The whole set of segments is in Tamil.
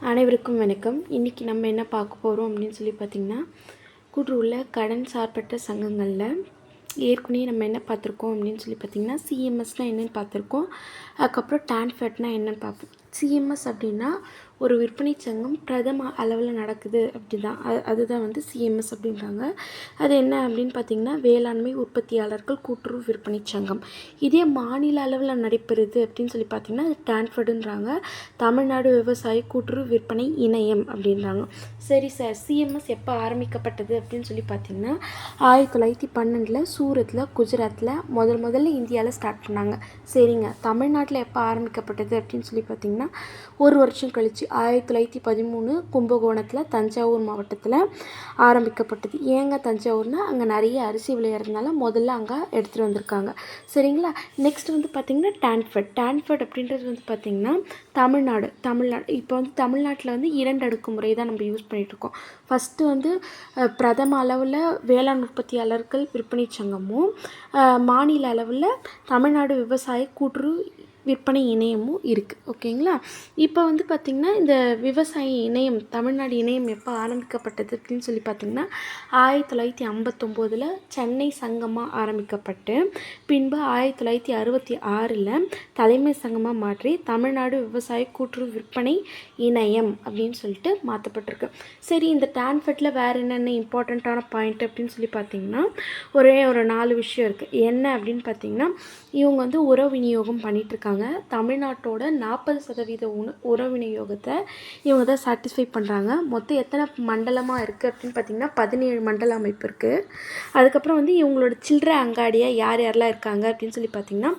அனைவருக்கும் வணக்கம். இன்றைக்கி நம்ம என்ன பார்க்க போகிறோம் அப்படின்னு சொல்லி பார்த்திங்கன்னா கூட்டுறவுள்ள கடன் சார்பற்ற சங்கங்களில் ஏற்கனவே நம்ம என்ன பார்த்துருக்கோம் அப்படின்னு சொல்லி பார்த்திங்கன்னா சிஎம்எஸ்னால் என்னென்னு பார்த்துருக்கோம். அதுக்கப்புறம் டான்ஃபெட்னால் என்னென்னு பார்ப்போம். சிஎம்எஸ் அப்படின்னா ஒரு விற்பனை சங்கம் பிரதம அளவில் நடக்குது அப்படி தான் அது அதுதான் வந்து சிஎம்எஸ் அப்படின்றாங்க. அது என்ன அப்படின்னு பார்த்திங்கன்னா வேளாண்மை உற்பத்தியாளர்கள் கூட்டுறவு விற்பனை சங்கம். இதே மாநில அளவில் நடைபெறுது அப்படின்னு சொல்லி பார்த்திங்கன்னா அது டான்ஃபர்டுன்றாங்க தமிழ்நாடு விவசாய கூட்டுறவு விற்பனை இணையம் அப்படின்றாங்க. சரி சார் சிஎம்எஸ் எப்போ ஆரம்பிக்கப்பட்டது அப்படின்னு சொல்லி பார்த்திங்கன்னா ஆயிரத்தி தொள்ளாயிரத்தி பன்னெண்டில் சூரத்தில் குஜராத்தில் முதல் முதல்ல இந்தியாவில் ஸ்டார்ட் பண்ணாங்க. சரிங்க தமிழ்நாட்டில் எப்போ ஆரம்பிக்கப்பட்டது அப்படின்னு சொல்லி பார்த்திங்கன்னா ஒரு வருஷம் கழிச்சு ஆயிரத்தி தொள்ளாயிரத்தி பதிமூணு கும்பகோணத்தில் தஞ்சாவூர் மாவட்டத்தில் ஆரம்பிக்கப்பட்டது. ஏங்க தஞ்சாவூர்னால் அங்கே நிறைய அரிசி விளையாடுறதுனால முதல்ல அங்கே எடுத்துகிட்டு வந்திருக்காங்க. சரிங்களா? நெக்ஸ்ட் வந்து பார்த்திங்கன்னா டான்ஃபர்ட் டான்ஃபர்ட் அப்படின்றது வந்து பார்த்திங்கன்னா தமிழ்நாடு. தமிழ்நாடு. இப்போ வந்து தமிழ்நாட்டில் வந்து இரண்டு அடுக்கு முறை தான் நம்ம யூஸ் பண்ணிகிட்ருக்கோம் ஃபஸ்ட்டு வந்து பிரதம அளவில் வேளாண் உற்பத்தியாளர்கள் விற்பனை சங்கமும் மாநில அளவில் தமிழ்நாடு விவசாய கூட்டுறவு விற்பனை இணையமும் இருக்குது ஓகேங்களா? இப்போ வந்து பார்த்திங்கன்னா இந்த விவசாய இணையம் தமிழ்நாடு இணையம் எப்போ ஆரம்பிக்கப்பட்டது அப்படின்னு சொல்லி பார்த்திங்கன்னா ஆயிரத்தி தொள்ளாயிரத்தி ஐம்பத்தொம்போதில் சென்னை சங்கமாக ஆரம்பிக்கப்பட்டு பின்பு ஆயிரத்தி தொள்ளாயிரத்தி அறுபத்தி ஆறில் தலைமை சங்கமாக மாற்றி தமிழ்நாடு விவசாய கூட்டுறவு விற்பனை இணையம் அப்படின்னு சொல்லிட்டு மாற்றப்பட்டிருக்கு சரி இந்த டான்ஃபெட்டில் வேறு என்னென்ன இம்பார்ட்டண்ட்டான பாயிண்ட் அப்படின்னு சொல்லி பார்த்தீங்கன்னா ஒரே ஒரு நாலு விஷயம் இருக்குது என்ன அப்படின்னு பார்த்தீங்கன்னா இவங்க வந்து உர விநியோகம் பண்ணிகிட்ருக்காங்க இருக்காங்க தமிழ்நாட்டோட நாற்பது சதவீத உண உர விநியோகத்தை இவங்க தான் சாட்டிஸ்ஃபை பண்ணுறாங்க மொத்தம் எத்தனை மண்டலமாக இருக்குது அப்படின்னு பார்த்தீங்கன்னா பதினேழு மண்டல அமைப்பு இருக்குது அதுக்கப்புறம் வந்து இவங்களோட சில்லறை அங்காடியாக யார் யாரெல்லாம் இருக்காங்க அப்படின்னு சொல்லி பார்த்தீங்கன்னா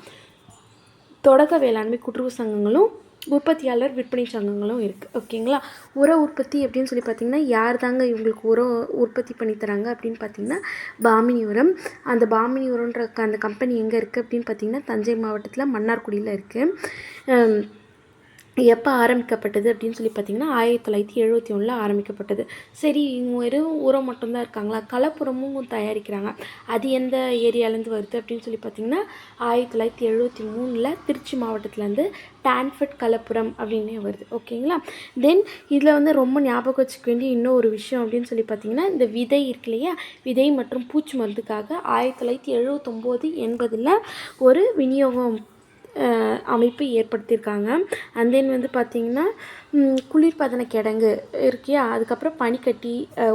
தொடக்க வேளாண்மை கூட்டுறவு சங்கங்களும் உற்பத்தியாளர் விற்பனை சங்கங்களும் இருக்குது ஓகேங்களா? உர உற்பத்தி அப்படின்னு சொல்லி பார்த்தீங்கன்னா யார் தாங்க இவங்களுக்கு உரம் உற்பத்தி பண்ணி தராங்க அப்படின்னு பார்த்தீங்கன்னா பாமினி உரம். அந்த பாமினி உரம்ன்ற க- அந்த கம்பெனி எங்கே இருக்குது அப்படின்னு பார்த்தீங்கன்னா தஞ்சை மாவட்டத்தில் மன்னார்குடியில் இருக்குது எப்போ ஆரம்பிக்கப்பட்டது அப்படின்னு சொல்லி பார்த்தீங்கன்னா ஆயிரத்தி தொள்ளாயிரத்தி எழுபத்தி ஒன்றில் ஆரம்பிக்கப்பட்டது. சரி இவங்க வெறும் உரம் மட்டும்தான் இருக்காங்களா? கலப்புரமும் தயாரிக்கிறாங்க. அது எந்த ஏரியாலேருந்து வருது அப்படின்னு சொல்லி பார்த்தீங்கன்னா ஆயிரத்தி தொள்ளாயிரத்தி எழுபத்தி மூணில் திருச்சி மாவட்டத்துலேருந்து டான்ஃபர்ட் கலப்புரம் அப்படின்னே வருது. ஓகேங்களா? தென் இதில் வந்து ரொம்ப ஞாபகம் வச்சுக்க வேண்டிய இன்னும் ஒரு விஷயம் அப்படின்னு சொல்லி பார்த்தீங்கன்னா இந்த விதை இருக்கு இல்லையா? விதை மற்றும் பூச்சி மருந்துக்காக ஆயிரத்தி தொள்ளாயிரத்தி எழுபத்தொம்போது எண்பதில் ஒரு விநியோகம் அமைப்பு ஏற்படுத்தியிருக்காங்க. அண்ட் தென் வந்து பார்த்திங்கன்னா குளிர்பதன கிடங்கு இருக்கியா அதுக்கப்புறம் பனிக்கட்டி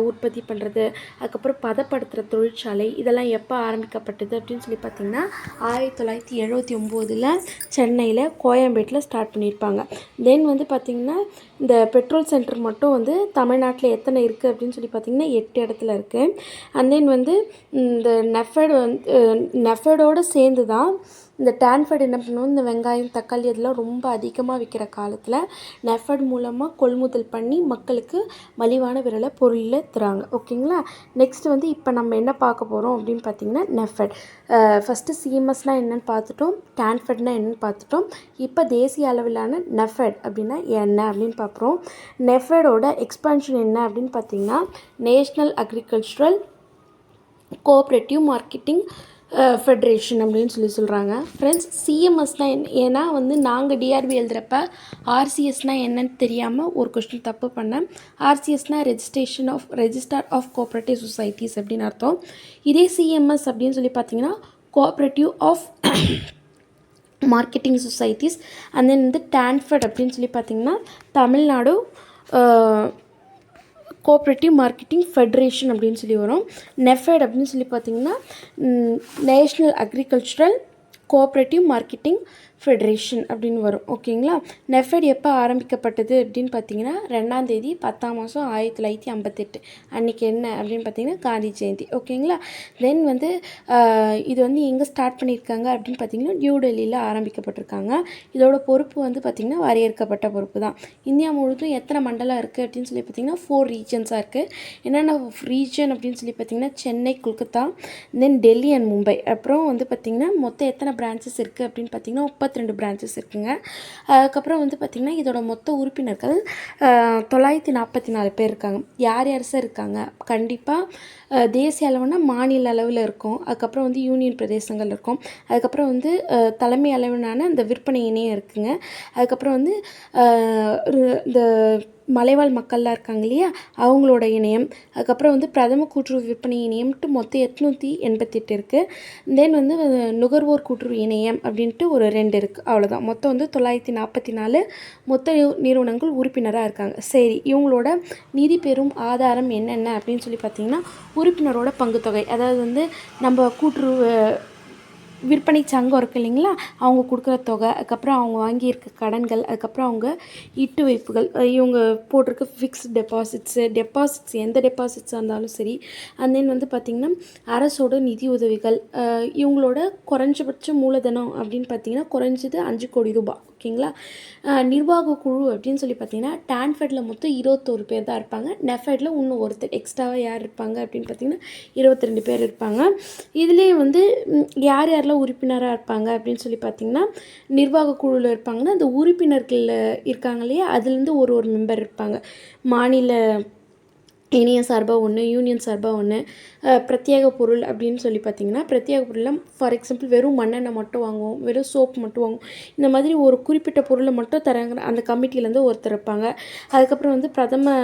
உற்பத்தி பண்ணுறது அதுக்கப்புறம் பதப்படுத்துகிற தொழிற்சாலை இதெல்லாம் எப்போ ஆரம்பிக்கப்பட்டது அப்படின்னு சொல்லி பார்த்திங்கன்னா ஆயிரத்தி தொள்ளாயிரத்தி எழுபத்தி ஒம்போதில் சென்னையில் கோயம்பேட்டில் ஸ்டார்ட் பண்ணியிருப்பாங்க. தென் வந்து பார்த்திங்கன்னா இந்த பெட்ரோல் சென்டர் மட்டும் வந்து தமிழ்நாட்டில் எத்தனை இருக்குது அப்படின்னு சொல்லி பார்த்திங்கன்னா எட்டு இடத்துல இருக்குது அண்ட் தென் வந்து இந்த நெஃபட் வந்து நெஃபடோடு சேர்ந்து தான் இந்த டான்ஃபர்ட் என்ன பண்ணுவோம் இந்த வெங்காயம் தக்காளி இதெல்லாம் ரொம்ப அதிகமாக விற்கிற காலத்தில் நெஃபட் மூலமாக கொள்முதல் பண்ணி மக்களுக்கு மலிவான விரலை பொருளில் தராங்க. ஓகேங்களா நெக்ஸ்ட் வந்து இப்போ நம்ம என்ன பார்க்க போகிறோம் அப்படின்னு பார்த்தீங்கன்னா நெஃபட் ஃபஸ்ட்டு சிஎம்எஸ்னால் என்னென்னு பார்த்துட்டோம் டான்ஃபர்ட்னால் என்னென்னு பார்த்துட்டோம். இப்போ தேசிய அளவிலான நெஃபட் அப்படின்னா என்ன அப்படின்னு பார்க்குறோம் நெஃபடோட எக்ஸ்பான்ஷன் என்ன அப்படின்னு பார்த்தீங்கன்னா national agricultural cooperative marketing federation அப்படின்னு சொல்லி சொல்கிறாங்க ஃப்ரெண்ட்ஸ் சிஎம்எஸ் தான் ஏன்னா வந்து நாங்கள் டிஆர்பி எழுதுகிறப்ப ஆர்சிஎஸ்னால் என்னன்னு தெரியாமல் ஒரு கொஸ்டின் தப்பு பண்ணேன். ஆர்சிஎஸ்னால் registration of register of cooperative societies அப்படின்னு அர்த்தம். இதே சிஎம்எஸ் அப்படின்னு சொல்லி பார்த்தீங்கன்னா cooperative of marketing societies and then வந்து டான்ஃபர்ட் அப்படின்னு சொல்லி பார்த்தீங்கன்னா தமிழ்நாடு கோஆப்ரேட்டிவ் மார்க்கெட்டிங் ஃபெடரேஷன் அப்படின்னு சொல்லி வரும். நெஃபெட் அப்படின்னு சொல்லி பார்த்தீங்கன்னா national agricultural cooperative marketing federation அப்படின்னு வரும். ஓகேங்களா நெஃபெட் எப்போ ஆரம்பிக்கப்பட்டது அப்படின்னு பார்த்தீங்கன்னா ரெண்டாம் தேதி பத்தாம் மாதம் ஆயிரத்தி தொள்ளாயிரத்தி ஐம்பத்தெட்டு. அன்றைக்கி என்ன அப்படின்னு பார்த்தீங்கன்னா காந்தி ஜெயந்தி. ஓகேங்களா தென் வந்து இது வந்து எங்கே ஸ்டார்ட் பண்ணியிருக்காங்க அப்படின்னு பார்த்தீங்கன்னா நியூ டெல்லியில் ஆரம்பிக்கப்பட்டிருக்காங்க. இதோட பொறுப்பு வந்து பார்த்திங்கன்னா வரையறுக்கப்பட்ட பொறுப்பு தான். இந்தியா முழுவதும் எத்தனை மண்டலம் இருக்குது அப்படின்னு சொல்லி பார்த்தீங்கன்னா ஃபோர் ரீஜன்ஸாக இருக்குது என்னென்ன ரீஜன் அப்படின்னு சொல்லி பார்த்தீங்கன்னா சென்னை கொல்கத்தா தென் டெல்லி அண்ட் மும்பை அப்புறம் வந்து பார்த்திங்கன்னா மொத்தம் எத்தனை பிரான்ச்சஸ் இருக்குது அப்படின்னு பார்த்தீங்கன்னா முப்பத்தி ரெண்டு பிரான்ச்சஸ் இருக்குங்க. அதுக்கப்புறம் வந்து பார்த்திங்கன்னா இதோட மொத்த உறுப்பினர்கள் தொள்ளாயிரத்தி நாற்பத்தி நாலு பேர் இருக்காங்க. யார் யார் சார் இருக்காங்க? கண்டிப்பாக தேசிய அளவுனா மாநில அளவில் இருக்கும். அதுக்கப்புறம் வந்து யூனியன் பிரதேசங்கள் இருக்கும். அதுக்கப்புறம் வந்து தலைமை அளவிலான இந்த விற்பனை இணையம் இருக்குங்க. அதுக்கப்புறம் வந்து இந்த மலைவாழ் மக்கள்லாம் இருக்காங்க இல்லையா? அவங்களோட இணையம். அதுக்கப்புறம் வந்து பிரதம கூட்டுறவு விற்பனை இணையம்ட்டு மொத்தம் எட்நூற்றி எண்பத்தெட்டு இருக்குது தென் வந்து நுகர்வோர் கூட்டுறவு இணையம் அப்படின்ட்டு ஒரு ரெண்டு இருக்குது அவ்வளோதான் மொத்தம் வந்து தொள்ளாயிரத்தி நாற்பத்தி நாலு மொத்த நிறுவனங்கள் உறுப்பினராக இருக்காங்க. சரி இவங்களோட நிதி பெறும் ஆதாரம் என்னென்ன அப்படின்னு சொல்லி பார்த்தீங்கன்னா உறுப்பினரோட பங்குத்தொகை. அதாவது வந்து நம்ம கூட்டுறவு விற்பனை சங்கம் இருக்கு இல்லைங்களா? அவங்க கொடுக்குற தொகை அதுக்கப்புறம் அவங்க வாங்கியிருக்க கடன்கள் அதுக்கப்புறம் அவங்க இட்டு வைப்புகள் இவங்க போட்டிருக்க ஃபிக்ஸ்ட் டெபாசிட்ஸு டெபாசிட்ஸ் எந்த டெபாசிட்ஸாக இருந்தாலும் சரி அண்ட் தென் வந்து பார்த்திங்கன்னா அரசோட நிதி உதவிகள் இவங்களோட குறைஞ்சபட்ச மூலதனம் அப்படின்னு பார்த்தீங்கன்னா குறைஞ்சது அஞ்சு கோடி ரூபாய் ஓகேங்களா? நிர்வாக குழு அப்படின்னு சொல்லி பார்த்தீங்கன்னா டான்ஃபெட்டில் மொத்தம் இருபத்தோரு பேர் தான் இருப்பாங்க. நெஃபெட்டில் இன்னும் ஒருத்தர் எக்ஸ்ட்ராவாக யார் இருப்பாங்க அப்படின்னு பார்த்தீங்கன்னா இருபத்தி ரெண்டு பேர் இருப்பாங்க. இதுலேயே வந்து யார் யாரெல்லாம் உறுப்பினராக இருப்பாங்க அப்படின்னு சொல்லி பார்த்தீங்கன்னா நிர்வாக குழுவில் இருப்பாங்கன்னா அந்த உறுப்பினர்கள் இருக்காங்க இல்லையா? அதுலேருந்து ஒரு ஒரு மெம்பர் இருப்பாங்க. மாநில இணைய சார்பாக ஒன்று யூனியன் சார்பாக ஒன்று பிரத்யேக பொருள் அப்படின்னு சொல்லி பார்த்தீங்கன்னா பிரத்யேக பொருளில் ஃபார் எக்ஸாம்பிள் வெறும் மண்ணெண்ணெய் மட்டும் வாங்குவோம் வெறும் சோப் மட்டும் வாங்குவோம். இந்த மாதிரி ஒரு குறிப்பிட்ட பொருளை மட்டும் தராங்க அந்த கமிட்டிலேருந்து ஒருத்தர் இருப்பாங்க. அதுக்கப்புறம் வந்து பிரதம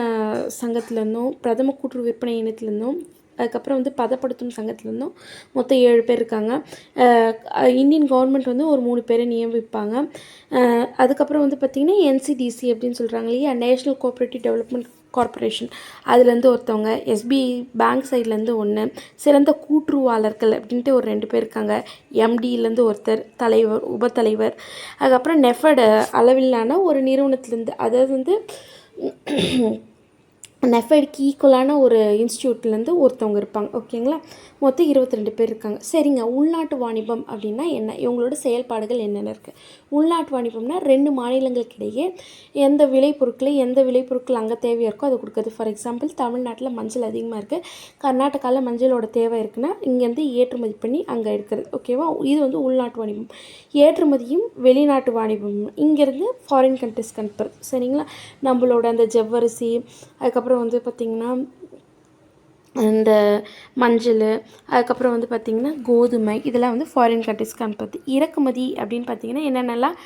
சங்கத்துலேருந்தும் பிரதம கூட்டுறவு விற்பனை இணையத்துலேருந்தும் அதுக்கப்புறம் வந்து பதப்படுத்தும் சங்கத்துலேருந்தும் மொத்தம் ஏழு பேர் இருக்காங்க. இந்தியன் கவர்மெண்ட் வந்து ஒரு மூணு பேரை நியமிப்பாங்க. அதுக்கப்புறம் வந்து பார்த்திங்கன்னா என்சிடிசி அப்படின்னு சொல்கிறாங்க இல்லையா? நேஷ்னல் கோஆப்ரேட்டிவ் டெவலப்மெண்ட் கார்ப்பரேஷன் அதுலேருந்து ஒருத்தவங்க எஸ்பிஐ பேங்க் சைட்லேருந்து ஒன்று சிறந்த கூற்றுவாளர்கள் அப்படின்ட்டு ஒரு ரெண்டு பேர் இருக்காங்க. எம்டியிலேருந்து ஒருத்தர் தலைவர் உபத்தலைவர். அதுக்கப்புறம் நெஃபட் அளவிலான ஒரு நிறுவனத்துலேருந்து அதாவது வந்து நெஃபெடுக்கு ஈக்குவலான ஒரு இன்ஸ்டியூட்லேருந்து ஒருத்தவங்க இருப்பாங்க ஓகேங்களா? மொத்தம் இருபத்தி ரெண்டு பேர் இருக்காங்க. சரிங்க உள்நாட்டு வாணிபம் அப்படின்னா என்ன? இவங்களோட செயல்பாடுகள் என்னென்ன இருக்குது உள்நாட்டு வாணிபம்னா ரெண்டு மாநிலங்களுக்கு இடையே எந்த விளைபொருட்களை எந்த விளைபொருட்கள் அங்கே தேவையாக இருக்கோ அதை கொடுக்குறது. ஃபார் எக்ஸாம்பிள் தமிழ்நாட்டில் மஞ்சள் அதிகமாக இருக்குது கர்நாடகாவில் மஞ்சளோட தேவை இருக்குன்னா இங்கேருந்து ஏற்றுமதி பண்ணி அங்கே எடுக்கிறது. ஓகேவா இது வந்து உள்நாட்டு வாணிபம். ஏற்றுமதியும் வெளிநாட்டு வாணிபம். இங்கேருந்து ஃபாரின் கண்ட்ரிஸ்க்கு அனுப்புறது. சரிங்களா? நம்மளோட அந்த ஜவ்வரிசி அதுக்கப்புறம் வந்து பார்த்திங்கன்னா இந்த மஞ்சள் அதுக்கப்புறம் வந்து பார்த்திங்கன்னா கோதுமை இதெல்லாம் வந்து ஃபாரின் கண்ட்ரிஸ்க்கு அனுப்புறது. இறக்குமதி அப்படின்னு பார்த்தீங்கன்னா என்னென்னலாம்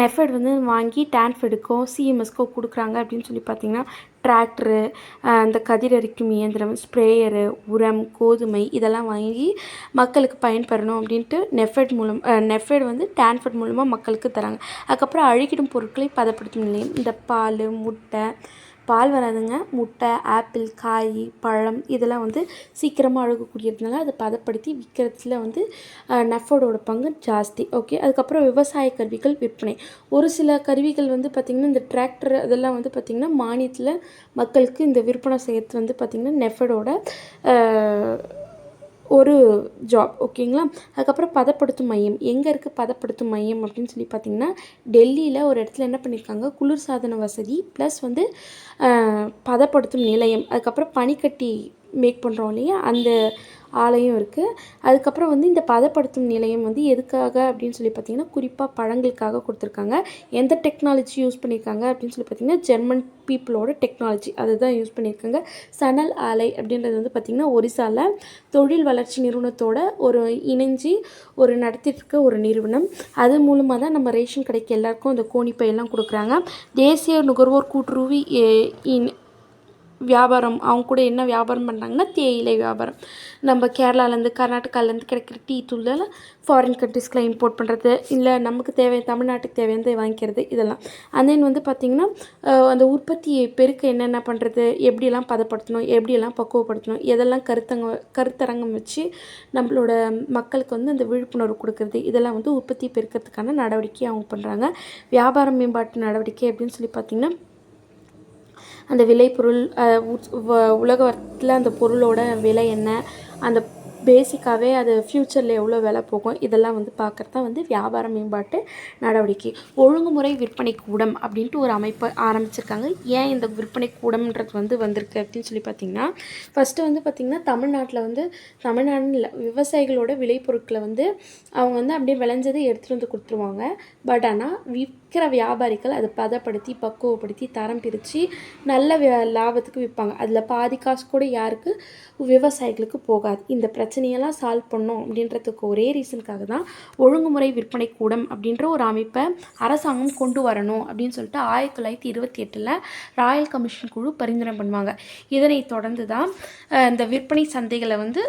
நெஃபெட் வந்து வாங்கி டான்ஃபெடுக்கோ சிஎம்எஸ்க்கோ கொடுக்குறாங்க அப்படின்னு சொல்லி பார்த்தீங்கன்னா டிராக்டரு அந்த கதிரரிக்கும் இயந்திரம் ஸ்ப்ரேயரு உரம் கோதுமை இதெல்லாம் வாங்கி மக்களுக்கு பயன்பெறணும் அப்படின்ட்டு நெஃபெட் மூலம் நெஃபெட் வந்து டான்ஃபெட் மூலமாக மக்களுக்கு தராங்க. அதுக்கப்புறம் அழுகிடும் பொருட்களை பதப்படுத்தும் நிலையம். இந்த பால் முட்டை பால் வராதுங்க. முட்டை ஆப்பிள் காய் பழம் இதெல்லாம் வந்து சீக்கிரமாக அழுகக்கூடியதுனால அதை பதப்படுத்தி விற்கிறதுல வந்து நஃபோடோட பங்கு ஜாஸ்தி. ஓகே அதுக்கப்புறம் விவசாய கருவிகள் விற்பனை. ஒரு சில கருவிகள் வந்து பார்த்திங்கன்னா இந்த டிராக்டர் அதெல்லாம் வந்து பார்த்திங்கன்னா மானியத்தில் மக்களுக்கு இந்த விற்பனை செய்யறது வந்து பார்த்திங்கன்னா நெஃபடோட ஒரு ஜாப் ஓகேங்களா அதுக்கப்புறம் பதப்படுத்தும் மையம். எங்கே இருக்குது பதப்படுத்தும் மையம் அப்படின்னு சொல்லி பார்த்தீங்கன்னா டெல்லியில் ஒரு இடத்துல என்ன பண்ணியிருக்காங்க குளிர்சாதன வசதி ப்ளஸ் வந்து பதப்படுத்தும் நிலையம். அதுக்கப்புறம் பனிக்கட்டி மேக் பண்ணுறோம் இல்லையா? அந்த ஆலயம் இருக்குது அதுக்கப்புறம் வந்து இந்த பதப்படுத்தும் நிலையம் வந்து எதுக்காக அப்படின்னு சொல்லி பார்த்தீங்கன்னா குறிப்பாக பழங்களுக்காக கொடுத்துருக்காங்க. எந்த டெக்னாலஜி யூஸ் பண்ணியிருக்காங்க அப்படின்னு சொல்லி பார்த்தீங்கன்னா ஜெர்மன் பீப்புளோட டெக்னாலஜி அதை தான் யூஸ் பண்ணியிருக்காங்க சணல் ஆலை அப்படின்றது வந்து பார்த்திங்கன்னா ஒரிசாவில் தொழில் வளர்ச்சி நிறுவனத்தோட ஒரு இணைஞ்சி ஒரு நடத்திட்டு இருக்க ஒரு நிறுவனம். அது மூலமாக தான் நம்ம ரேஷன் கடைக்கு எல்லாருக்கும் இந்த கோணிப்பையெல்லாம் கொடுக்குறாங்க. தேசிய நுகர்வோர் கூட்டுறவு இன் வியாபாரம் அவங்க கூட என்ன வியாபாரம் பண்ணுறாங்கன்னா தேயிலை வியாபாரம். நம்ம கேரளாலேருந்து கர்நாடகாலேருந்து கிடைக்கிற டீ தூளெல்லாம் ஃபாரின் கண்ட்ரிஸ்க்கெலாம் இம்போர்ட் பண்ணுறது இல்லை நமக்கு தேவை தமிழ்நாட்டுக்கு தேவையானதை வாங்கிக்கிறது இதெல்லாம். அண்ட் தென் வந்து பார்த்திங்கன்னா அந்த உற்பத்தியை பெருக்க என்னென்ன பண்ணுறது எப்படியெல்லாம் பதப்படுத்தணும் எப்படியெல்லாம் பக்குவப்படுத்தணும் எதெல்லாம் கருத்தங்க கருத்தரங்கம் வச்சு நம்மளோட மக்களுக்கு வந்து அந்த விழிப்புணர்வு கொடுக்குறது இதெல்லாம் வந்து உற்பத்தி பெருக்கிறதுக்கான நடவடிக்கை அவங்க பண்ணுறாங்க வியாபார மேம்பாட்டு நடவடிக்கை அப்படின்னு சொல்லி பார்த்திங்கன்னா அந்த விளைபொருள் உலகத்தில் வ- அந்த பொருளோட விலை என்ன? அந்த பேசிக்காகவே அது ஃப்யூச்சரில் எவ்வளோ விலை போகும் இதெல்லாம் வந்து பார்க்குறது தான் வந்து வியாபார மேம்பாட்டு நடவடிக்கை. ஒழுங்குமுறை விற்பனை கூடம் அப்படின்ட்டு ஒரு அமைப்பை ஆரம்பிச்சிருக்காங்க. ஏன் இந்த விற்பனை கூடம்ன்றது வந்து வந்திருக்கு அப்படின்னு சொல்லி பார்த்தீங்கன்னா ஃபஸ்ட்டு வந்து பார்த்திங்கன்னா தமிழ்நாட்டில் வந்து தமிழ்நாடுன்னு இல்லை விவசாயிகளோட விளைபொருட்களை வந்து அவங்க வந்து அப்படியே விளைஞ்சதை எடுத்துகிட்டு வந்து கொடுத்துருவாங்க. பட் ஆனால் விற்கிற வியாபாரிகள் அதை பதப்படுத்தி பக்குவப்படுத்தி தரம் பிரித்து நல்ல லாபத்துக்கு விற்பாங்க. அதில் பாதி காசு கூட யாருக்கு? விவசாயிகளுக்கு போகாது. இந்த பிரச்சனை பிரச்சனையெல்லாம் சால்வ் பண்ணோம் அப்படின்றதுக்கு ஒரே ரீசனுக்காக தான் ஒழுங்குமுறை விற்பனை கூடம் அப்படின்ற ஒரு அமைப்பை அரசாங்கம் கொண்டு வரணும் அப்படின்னு சொல்லிட்டு ஆயிரத்தி தொள்ளாயிரத்தி இருபத்தி எட்டில் ராயல் கமிஷன் குழு பரிந்துரை பண்ணுவாங்க. இதனை தொடர்ந்து தான் இந்த விற்பனை சந்தைகளை வந்து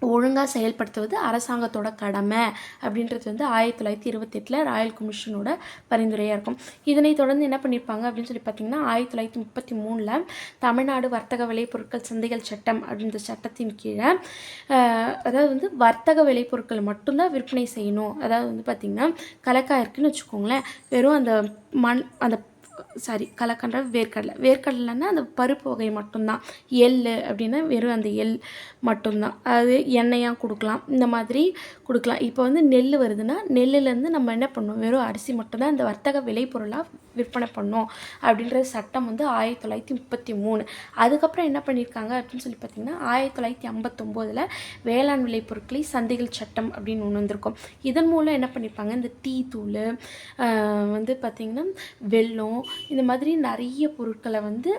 ஒழுங்காக செயல்படுத்துவது அரசாங்கத்தோட கடமை அப்படின்றது வந்து ஆயிரத்தி தொள்ளாயிரத்தி இருபத்தெட்டில் ராயல் கமிஷனோட பரிந்துரையாக இருக்கும். இதனை தொடர்ந்து என்ன பண்ணியிருப்பாங்க அப்படின்னு சொல்லி பார்த்தீங்கன்னா ஆயிரத்தி தொள்ளாயிரத்தி முப்பத்தி மூணில் தமிழ்நாடு வர்த்தக விளைபொருட்கள் சந்தைகள் சட்டம் அப்படின்ற சட்டத்தின் கீழே அதாவது வந்து வர்த்தக விளைபொருட்கள் மட்டும்தான் விற்பனை செய்யணும். அதாவது வந்து பார்த்திங்கன்னா கலக்காயிருக்குன்னு வச்சுக்கோங்களேன். வெறும் அந்த மண் அந்த சாரி கலக்கன்ற வேர்க்கடலை. வேர்க்கடலைன்னா அந்த பருப்பு வகை மட்டும்தான். எள் அப்படின்னா வெறும் அந்த எள் மட்டும்தான். அது எண்ணெயாக கொடுக்கலாம். இந்த மாதிரி கொடுக்கலாம். இப்போ வந்து நெல் வருதுன்னா நெல்லுலேருந்து நம்ம என்ன பண்ணுவோம்? வெறும் அரிசி மட்டும்தான் இந்த வர்த்தக விளைபொருளாக விற்பனை பண்ணோம் அப்படின்ற சட்டம் வந்து ஆயிரத்தி தொள்ளாயிரத்தி முப்பத்தி மூணு. அதுக்கப்புறம் என்ன பண்ணியிருக்காங்க அப்படின்னு சொல்லி பார்த்தீங்கன்னா ஆயிரத்தி தொள்ளாயிரத்தி ஐம்பத்தொம்போதில் வேளாண் விளைபொருட்களை சந்தைகள் சட்டம் அப்படின்னு ஒன்று வந்திருக்கும். இதன் மூலம் என்ன பண்ணியிருப்பாங்க? இந்த டீ தூள் வந்து பார்த்திங்கன்னா வெல்லம் இந்த மாதிரி நிறைய பொருட்களை வந்து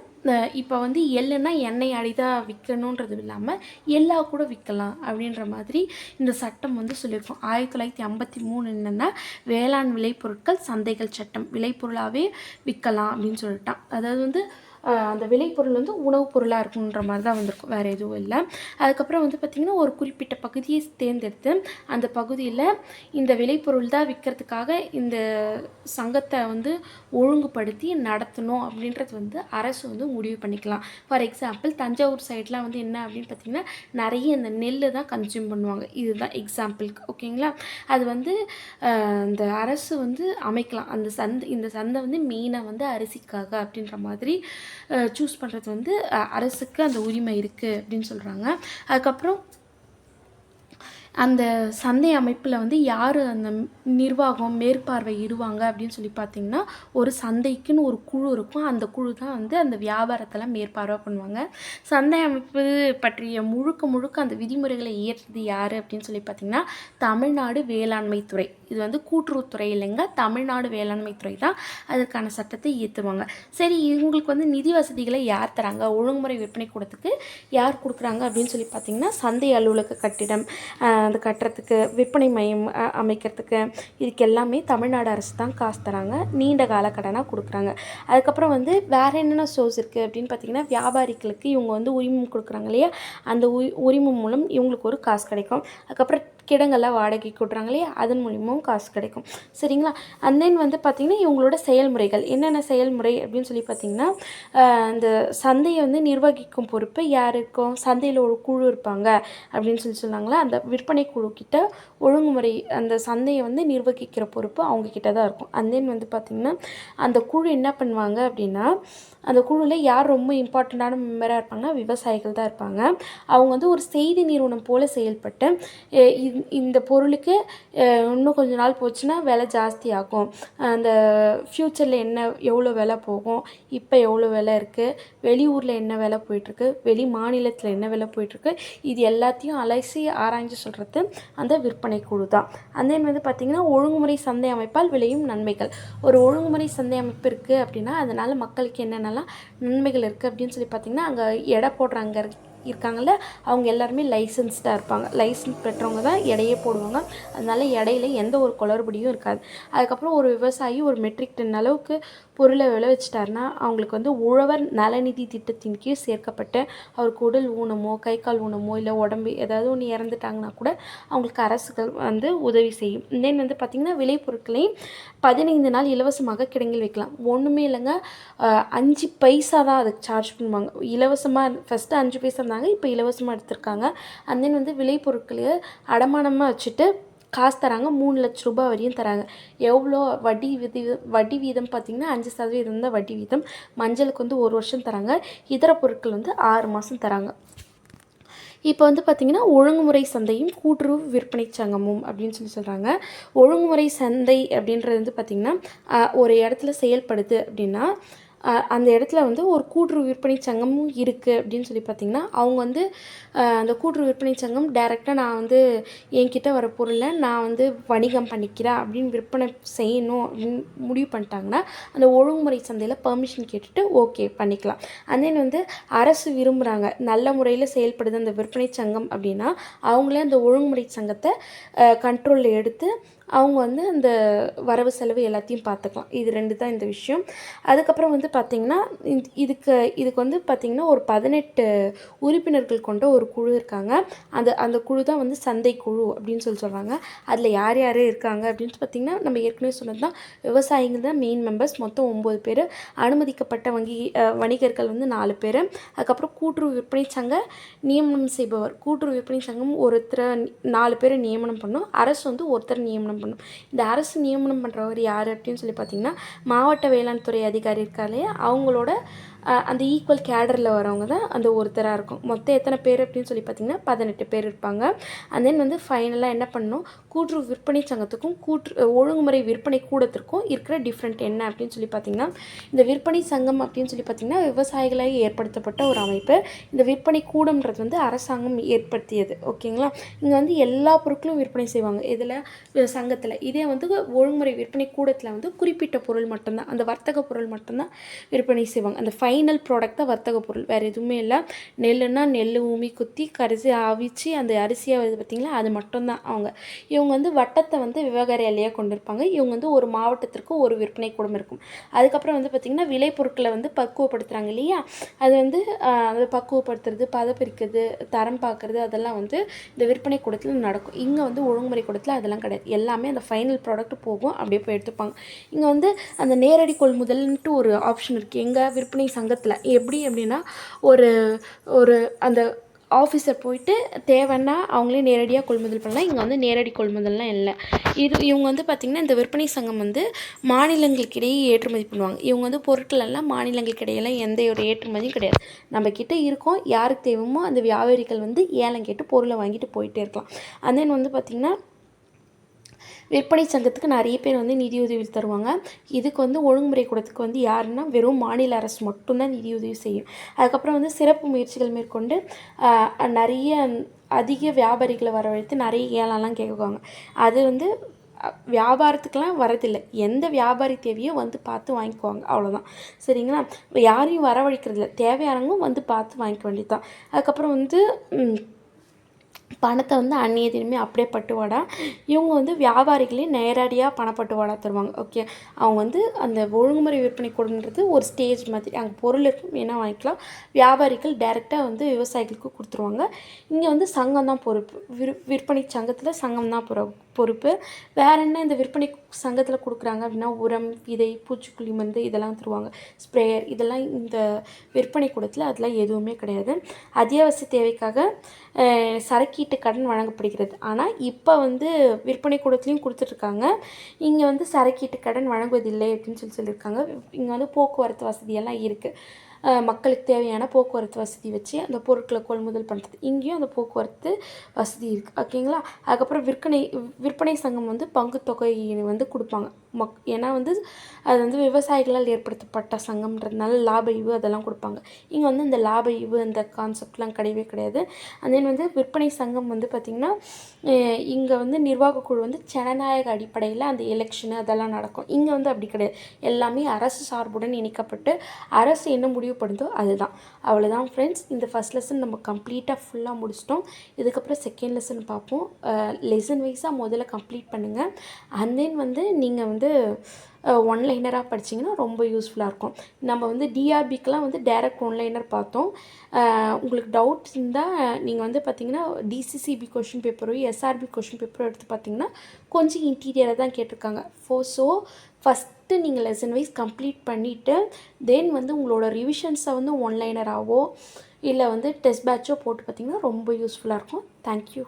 இப்போ வந்து எள்ளுன்னா எண்ணெய் அடிதான் விற்கணுன்றது இல்லாமல் எல்லா கூட விற்கலாம் அப்படின்ற மாதிரி இந்த சட்டம் வந்து சொல்லியிருக்கோம். ஆயிரத்தி தொள்ளாயிரத்தி ஐம்பத்தி மூணு என்னென்னா வேளாண் விளைபொருட்கள் சந்தைகள் சட்டம் விளைபொருளாகவே விற்கலாம் அப்படின்னு சொல்லிட்டான். அதாவது வந்து அந்த விளைபொருள் வந்து உணவுப் பொருளாக இருக்குன்ற மாதிரி தான் வந்திருக்கும். வேறு எதுவும் இல்லை. அதுக்கப்புறம் வந்து பார்த்திங்கன்னா ஒரு குறிப்பிட்ட பகுதியை தேர்ந்தெடுத்து அந்த பகுதியில் இந்த விளைபொருள் தான் விற்கிறதுக்காக இந்த சங்கத்தை வந்து ஒழுங்குபடுத்தி நடத்தணும் அப்படின்றது வந்து அரசு வந்து முடிவு பண்ணிக்கலாம். ஃபார் எக்ஸாம்பிள் தஞ்சாவூர் சைட்லாம் வந்து என்ன அப்படின்னு பார்த்திங்கன்னா நிறைய இந்த நெல் தான் கன்சியூம் பண்ணுவாங்க. இதுதான் எக்ஸாம்பிளுக்கு ஓகேங்களா அது வந்து இந்த அரசு வந்து அமைக்கலாம். அந்த சந்தை இந்த சந்தை வந்து மெயினாக வந்து அரிசிக்காக அப்படின்ற மாதிரி சூஸ் பண்ணுறது வந்து அரசுக்கு அந்த உரிமை இருக்குது அப்படின்னு சொல்கிறாங்க அதுக்கப்புறம் அந்த சந்தை அமைப்பில் வந்து யார் அந்த நிர்வாகம் மேற்பார்வை இடுவாங்க அப்படின்னு சொல்லி பார்த்தீங்கன்னா ஒரு சந்தைக்குன்னு ஒரு குழு இருக்கும். அந்த குழு தான் வந்து அந்த வியாபாரத்தெல்லாம் மேற்பார்வை பண்ணுவாங்க. சந்தை அமைப்பு பற்றிய முழுக்க முழுக்க அந்த விதிமுறைகளை இயற்றது யார் அப்படின்னு சொல்லி பார்த்தீங்கன்னா தமிழ்நாடு வேளாண்மை துறை. இது வந்து கூட்டுறவுத்துறை இல்லைங்க. தமிழ்நாடு வேளாண்மை துறை தான் அதற்கான சட்டத்தை இயற்றுவாங்க சரி இவங்களுக்கு வந்து நிதி வசதிகளை யார் தராங்க? ஒழுங்குமுறை விற்பனை கூடத்துக்கு யார் கொடுக்குறாங்க அப்படின்னு சொல்லி பார்த்தீங்கன்னா சந்தை அலுவலக கட்டிடம் அந்த அது கட்டுறதுக்கு விற்பனை மையம் அமைக்கிறதுக்கு இதுக்கு எல்லாமே தமிழ்நாடு அரசு தான் காசு தராங்க. நீண்ட கால கடனாக கொடுக்குறாங்க. அதுக்கப்புறம் வந்து வேறு என்னென்ன சோர்ஸ் இருக்குது அப்படின்னு பார்த்தீங்கன்னா வியாபாரிகளுக்கு இவங்க வந்து உரிமம் கொடுக்குறாங்க இல்லையா? அந்த உரி உரிமம் மூலம் இவங்களுக்கு ஒரு காசு கிடைக்கும். அதுக்கப்புறம் கிடங்கெல்லாம் வாடகைக்கு விட்றாங்க இல்லையா? அதன் மூலியமும் காசு கிடைக்கும். சரிங்களா? அண்ட் தென் வந்து பார்த்திங்கன்னா இவங்களோட செயல்முறைகள். என்னென்ன செயல்முறை அப்படின்னு சொல்லி பார்த்திங்கன்னா அந்த சந்தையை வந்து நிர்வகிக்கும் பொறுப்பு யார் இருக்கும்? சந்தையில் ஒரு குழு இருப்பாங்க அப்படின்னு சொல்லி சொன்னாங்களா? அந்த விற்பனை குழு கிட்ட ஒழுங்குமுறை அந்த சந்தையை வந்து நிர்வகிக்கிற பொறுப்பு அவங்க கிட்ட தான் இருக்கும். அண்ட் தென் வந்து பார்த்திங்கன்னா அந்த குழு என்ன பண்ணுவாங்க அப்படின்னா அந்த குழுவில் யார் ரொம்ப இம்பார்ட்டண்ட்டான மெம்பராக இருப்பாங்கன்னா விவசாயிகள் தான் இருப்பாங்க. அவங்க வந்து ஒரு செய்தி நிறுவனம் போல் செயல்பட்டு இந்த- பொருளுக்கு இன்னும் கொஞ்ச நாள் போச்சுன்னா விலை ஜாஸ்தி ஆகும் அந்த ஃப்யூச்சரில் என்ன எவ்வளோ விலை போகும் இப்போ எவ்வளோ விலை இருக்குது வெளியூரில் என்ன விலை போயிட்டுருக்கு வெளி மாநிலத்தில் என்ன விலை போயிட்டுருக்கு இது எல்லாத்தையும் அலசி ஆராய்ஞ்சு சொல்கிறது அந்த விற்பனை குழு தான் அந்த வந்து பார்த்திங்கன்னா ஒழுங்குமுறை சந்தை அமைப்பால் விளையும் நன்மைகள். ஒரு ஒழுங்குமுறை சந்தை அமைப்பு இருக்குது அப்படின்னா அதனால் மக்களுக்கு என்னென்னலாம் நன்மைகள் இருக்குது அப்படின்னு சொல்லி பார்த்திங்கன்னா அங்கே எடை போடுறாங்க இருக்காங்கல்ல அவங்க எல்லாருமே லைசன்ஸ்டாக இருப்பாங்க. லைசன்ஸ் பெற்றவங்க தான் எடையே போடுவாங்க. அதனால எடையில் எந்த ஒரு குளறுபடியும் இருக்காது. அதுக்கப்புறம் ஒரு விவசாயி ஒரு மெட்ரிக் டன் அளவுக்கு பொருளை விளைவிச்சிட்டாருன்னா அவங்களுக்கு வந்து உழவர் நலநிதி திட்டத்தின் கீழ் சேர்க்கப்பட்ட அவருக்கு உடல் ஊனமோ கை கால் ஊனமோ இல்லை உடம்பு ஏதாவது ஒன்று இறந்துட்டாங்கன்னா கூட அவங்களுக்கு அரசுகள் வந்து உதவி செய்யும். தென் வந்து பார்த்திங்கன்னா விளைபொருட்களையும் பதினைந்து நாள் இலவசமாக கிடங்கில் வைக்கலாம். ஒன்றுமே இல்லைங்க அஞ்சு பைசா தான் அதுக்கு சார்ஜ் பண்ணுவாங்க. இலவசமாக ஃபஸ்ட்டு அஞ்சு பைசா இருந்தாங்க இப்போ இலவசமாக எடுத்திருக்காங்க. அண்ட் தென் வந்து விளைபொருட்களை அடமானமாக வச்சுட்டு காசு தராங்க மூணு லட்ச ரூபாய் வரையும் தராங்க. எவ்வளோ வட்டி விதி வட்டி வீதம் பார்த்திங்கன்னா அஞ்சு சதவீதம் தான் வட்டி வீதம். மஞ்சளுக்கு வந்து ஒரு வருஷம் தராங்க. இதர பொருட்கள் வந்து ஆறு மாதம் தராங்க. இப்போ வந்து பார்த்திங்கன்னா ஒழுங்குமுறை சந்தையும் கூட்டுறவு விற்பனை சங்கமும் அப்படின்னு சொல்லி சொல்கிறாங்க ஒழுங்குமுறை சந்தை அப்படின்றது வந்து பார்த்திங்கன்னா ஒரு இடத்துல செயல்படுது அப்படின்னா அந்த இடத்துல வந்து ஒரு கூட்டுறவு விற்பனை சங்கமும் இருக்குது அப்படின்னு சொல்லி பார்த்தீங்கன்னா அவங்க வந்து அந்த கூட்டுறவு விற்பனை சங்கம் டைரெக்டாக நான் வந்து என்கிட்ட வர பொருளை நான் வந்து வணிகம் பண்ணிக்கிறேன் அப்படின்னு விற்பனை செய்யணும் அப்படின்னு முடிவு பண்ணிட்டாங்கன்னா அந்த ஒழுங்குமுறை சந்தையில் பெர்மிஷன் கேட்டுட்டு ஓகே பண்ணிக்கலாம். அண்ட் then வந்து அரசு விரும்புகிறாங்க நல்ல முறையில் செயல்படுது அந்த விற்பனை சங்கம் அப்படின்னா அவங்களே அந்த ஒழுங்குமுறை சங்கத்தை கண்ட்ரோலில் எடுத்து அவங்க வந்து அந்த வரவு செலவு எல்லாத்தையும் பார்த்துக்கலாம். இது ரெண்டு தான் இந்த விஷயம். அதுக்கப்புறம் வந்து பார்த்திங்கன்னா இதுக்கு இதுக்கு வந்து பார்த்திங்கன்னா ஒரு பதினெட்டு உறுப்பினர்கள் கொண்ட ஒரு குழு இருக்காங்க. அந்த அந்த குழு தான் வந்து சந்தை குழு அப்படின்னு சொல்லி சொல்கிறாங்க அதில் யார் யார் இருக்காங்க அப்படின்னு பார்த்திங்கன்னா நம்ம ஏற்கனவே சொன்னது தான். விவசாயிங்க தான் மெயின் மெம்பர்ஸ் மொத்தம் ஒம்பது பேர். அனுமதிக்கப்பட்ட வங்கி வணிகர்கள் வந்து நாலு பேர். அதுக்கப்புறம் கூட்டுறவு விற்பனை சங்க நியமனம் செய்பவர். கூட்டுறவு விற்பனை சங்கம் ஒருத்தரை நாலு பேரை நியமனம் பண்ணும். அரசு வந்து ஒருத்தர் நியமனம் பண்ணும். இந்த அரசு நியமனம் பண்ணுறவர் யார் அப்படின்னு சொல்லி பார்த்தீங்கன்னா மாவட்ட வேளாண் துறை அதிகாரி இருக்காலே அவங்களோட அந்த ஈக்குவல் கேடரில் வரவங்க தான் அந்த ஒருத்தராக இருக்கும். மொத்தம் எத்தனை பேர் அப்படின்னு சொல்லி பார்த்தீங்கன்னா பதினெட்டு பேர் இருப்பாங்க. And தென் வந்து ஃபைனலாக என்ன பண்ணணும்? கூட்டுறவு விற்பனை சங்கத்துக்கும் கூற்று ஒழுங்குமுறை விற்பனை கூடத்திற்கும் இருக்கிற டிஃப்ரெண்ட் என்ன அப்படின்னு சொல்லி பார்த்தீங்கன்னா இந்த விற்பனை சங்கம் அப்படின்னு சொல்லி பார்த்தீங்கன்னா விவசாயிகளாக ஏற்படுத்தப்பட்ட ஒரு அமைப்பு. இந்த விற்பனை கூடம்ன்றது வந்து அரசாங்கம் ஏற்படுத்தியது. ஓகேங்களா இங்கே வந்து எல்லா பொருட்களும் விற்பனை செய்வாங்க. இதில் சங்கத்தில். இதே வந்து ஒழுங்குமுறை விற்பனை கூடத்தில் வந்து குறிப்பிட்ட பொருள் மட்டும்தான். அந்த வர்த்தக பொருள் மட்டும்தான் விற்பனை செய்வாங்க. அந்த ஃபை ஃபைனல் ப்ராடக்ட் தான் வர்த்தக பொருள். வேறு எதுவுமே இல்லை. நெல்லுன்னா நெல் ஊமி குத்தி கரிசி அவிச்சு அந்த அரிசியாக வருது பார்த்திங்களா அது மட்டும்தான் அவங்க. இவங்க வந்து வட்டத்தை வந்து விவகார எல்லையாக கொண்டிருப்பாங்க. இவங்க வந்து ஒரு மாவட்டத்திற்கு ஒரு விற்பனை கூடம் இருக்கும். அதுக்கப்புறம் வந்து பார்த்திங்கன்னா விளைபொருட்களை வந்து பக்குவப்படுத்துகிறாங்க இல்லையா? அது வந்து அதை பக்குவப்படுத்துறது பதப்பிரிக்கிறது தரம் பார்க்குறது அதெல்லாம் வந்து இந்த விற்பனை கூடத்தில் நடக்கும். இங்கே வந்து ஒழுங்குமுறை கூடத்தில் அதெல்லாம் கிடையாது. எல்லாமே அந்த ஃபைனல் ப்ராடக்ட் போகும். அப்படியே போய் எடுத்துப்பாங்க. இங்கே வந்து அந்த நேரடி கொள்முதல்ன்ட்டு ஒரு ஆப்ஷன் இருக்குது எங்கே விற்பனை சங்கத்தில். எப்படி அப்படின்னா ஒரு ஒரு அந்த ஆஃபீஸர் போயிட்டு தேவைன்னா அவங்களே நேரடியாக கொள்முதல் பண்ணலாம். இங்கே வந்து நேரடி கொள்முதல்லாம் இல்லை. இது இவங்க வந்து பார்த்திங்கன்னா இந்த விற்பனை சங்கம் வந்து மாநிலங்களுக்கிடையே ஏற்றுமதி பண்ணுவாங்க. இவங்க வந்து பொருட்கள் எல்லாம் எந்த ஒரு ஏற்றுமதியும் கிடையாது. நம்ம கிட்டே இருக்கோம் யாருக்கு தேவைமோ அந்த வியாபாரிகள் வந்து ஏலம் கேட்டு பொருளை வாங்கிட்டு போயிட்டே இருக்கலாம். and தென் வந்து பார்த்திங்கன்னா விற்பனை சங்கத்துக்கு நிறைய பேர் வந்து நிதியுதவி தருவாங்க. இதுக்கு வந்து ஒழுங்குமுறை கூடத்துக்கு வந்து யாருன்னா வெறும் மாநில அரசு மட்டும்தான் நிதியுதவி செய்யும். அதுக்கப்புறம் வந்து சிறப்பு முயற்சிகள் மேற்கொண்டு நிறைய அதிக வியாபாரிகளை வரவழைத்து நிறைய ஏலம்லாம் கேட்குவாங்க. அது வந்து வியாபாரத்துக்கெலாம் வரதில்லை. எந்த வியாபாரி தேவையோ வந்து பார்த்து வாங்கிக்குவாங்க. அவ்வளோதான் சரிங்களா? யாரையும் வரவழைக்கிறதில்ல. தேவையானவங்க வந்து பார்த்து வாங்கிக்க வேண்டியது தான் அதுக்கப்புறம் வந்து பணத்தை வந்து அந்நிய தினமே அப்படியே பட்டுவாடா? இவங்க வந்து வியாபாரிகளே நேரடியாக பணப்பட்டுவாடா தருவாங்க. ஓகே அவங்க வந்து அந்த ஒழுங்குமுறை விற்பனை கூடன்றது ஒரு ஸ்டேஜ் மாதிரி. அங்கே பொருள் இருக்கும் என்ன வாங்கிக்கலாம். வியாபாரிகள் டைரெக்டாக வந்து விவசாயிகளுக்கு கொடுத்துருவாங்க. இங்கே வந்து சங்கம் தான் பொறுப்பு. விற் விற்பனை சங்கத்தில் சங்கம் தான் பொறு பொறுப்பு. வேற என்ன இந்த விற்பனை சங்கத்தில் கொடுக்குறாங்க அப்படின்னா உரம் விதை பூச்சிக்கொல்லி மருந்து இதெல்லாம் தருவாங்க. ஸ்ப்ரேயர் இதெல்லாம் இந்த விற்பனை கூடத்தில் அதெல்லாம் எதுவுமே கிடையாது. அத்தியாவசிய தேவைக்காக சரக்கீட்டு கடன் வழங்கப்படுகிறது. ஆனால் இப்போ வந்து விற்பனை கூடத்துலையும் கொடுத்துட்ருக்காங்க. இங்கே வந்து சரக்கீட்டு கடன் வழங்குவதில்லை அப்படின்னு சொல்லி சொல்லியிருக்காங்க. இங்கே வந்து போக்குவரத்து வசதியெல்லாம் இருக்குது மக்களுக்கு தேவையான போக்குவரத்து வசதி வச்சு அந்த பொருட்களை கொள்முதல் பண்ணுறது இங்கேயும் அந்த போக்குவரத்து வசதி இருக்குது ஓகேங்களா? அதுக்கப்புறம் விற்பனை விற்பனை சங்கம் வந்து பங்கு தொகை வந்து கொடுப்பாங்க. மக் ஏன்னா வந்து அது வந்து விவசாயிகளால் ஏற்படுத்தப்பட்ட சங்கம்ன்றதுனால லாப ஈவு அதெல்லாம் கொடுப்பாங்க. இங்கே வந்து இந்த லாப ஈவு அந்த கான்செப்ட்லாம் கிடையவே கிடையாது. அண்ட் தென் வந்து விற்பனை சங்கம் வந்து பார்த்திங்கன்னா இங்கே வந்து நிர்வாக குழு வந்து ஜனநாயக அடிப்படையில் அந்த எலெக்ஷனு அதெல்லாம் நடக்கும். இங்கே வந்து அப்படி கிடையாது. எல்லாமே அரசு சார்புடன் இணைக்கப்பட்டு அரசு என்ன முடிவு பண்ணுதோ அதுதான். அவ்வளோதான் ஃப்ரெண்ட்ஸ் இந்த ஃபஸ்ட் லெசன் நம்ம கம்ப்ளீட்டாக ஃபுல்லாக முடிச்சிட்டோம். இதுக்கப்புறம் செகண்ட் லெசன் பார்ப்போம். லெசன் வைஸாக முதல்ல கம்ப்ளீட் பண்ணுங்கள் அண்ட் தென் வந்து நீங்கள் வந்து வந்து ஒன்லைனராக படிச்சிங்கன்னா ரொம்ப யூஸ்ஃபுல்லாக இருக்கும். நம்ம வந்து டிஆர்பிக்கெலாம் வந்து டேரக்ட் ஒன்லைனர் பார்த்தோம். உங்களுக்கு டவுட்ஸ் இருந்தால் நீங்கள் வந்து பார்த்தீங்கன்னா டிசிசிபி கொஷின் பேப்பரோ எஸ்ஆர்பி கொஷின் பேப்பரோ எடுத்து பார்த்தீங்கன்னா கொஞ்சம் இன்டீரியராக தான் கேட்டிருக்காங்க. ஃபோ ஸோ ஃபஸ்ட்டு நீங்கள் லெசன் வைஸ் கம்ப்ளீட் பண்ணிவிட்டு தென் வந்து உங்களோட ரிவிஷன்ஸை வந்து ஒன்லைனராகவோ இல்லை வந்து டெஸ்ட் பேட்சோ போட்டு பார்த்தீங்கன்னா ரொம்ப யூஸ்ஃபுல்லாக இருக்கும். தேங்க்யூ